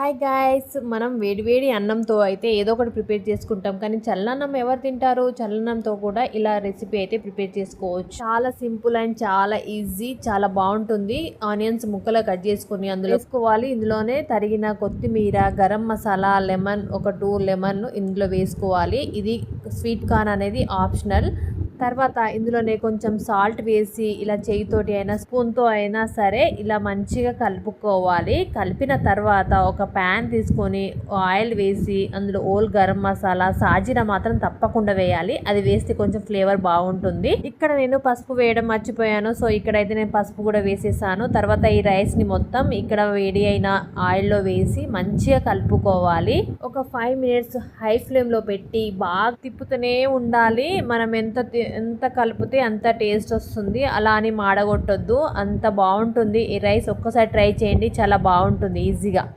Hi guys. మనం వేడివేడి అన్నంతో అయితే ఏదో ఒకటి ప్రిపేర్ చేసుకుంటాం. కానీ చల్లన్నం ఎవరు తింటారు? చల్లన్నంతో కూడా ఇలా రెసిపీ అయితే ప్రిపేర్ చేసుకోవచ్చు. చాలా సింపుల్ అండ్ చాలా ఈజీ చాలా బాగుంటుంది. ఆనియన్స్ ముక్కలు కట్ చేసుకుని అందులో వేసుకోవాలి. ఇందులోనే తరిగిన కొత్తిమీర గరం మసాలా లెమన్ ఒక టూ లెమన్ ఇందులో వేసుకోవాలి. ఇది స్వీట్ కార్న్ అనేది ఆప్షనల్. తర్వాత ఇందులోనే కొంచెం సాల్ట్ వేసి ఇలా చేయితోటి అయినా స్పూన్తో అయినా సరే ఇలా మంచిగా కలుపుకోవాలి. కలిపిన తర్వాత ఒక ప్యాన్ తీసుకొని ఆయిల్ వేసి అందులో ఓల్ గరం మసాలా సాజిన మాత్రం తప్పకుండా వేయాలి. అది వేస్తే కొంచెం ఫ్లేవర్ బాగుంటుంది. ఇక్కడ నేను పసుపు వేయడం మర్చిపోయాను. సో ఇక్కడైతే నేను పసుపు కూడా వేసేసాను. తర్వాత ఈ రైస్ని మొత్తం ఇక్కడ వేడి అయిన ఆయిల్లో వేసి మంచిగా కలుపుకోవాలి. ఒక ఫైవ్ మినిట్స్ హై ఫ్లేమ్లో పెట్టి బాగా తిప్పుతూనే ఉండాలి. మనం ఎంత తి- ఎంత కలిపితే అంత టేస్ట్ వస్తుంది. అలా అని మాడగొట్టొద్దు. అంత బాగుంటుంది. ఈ రైస్ ఒక్కసారి ట్రై చేయండి. చాలా బాగుంటుంది. ఈజీగా.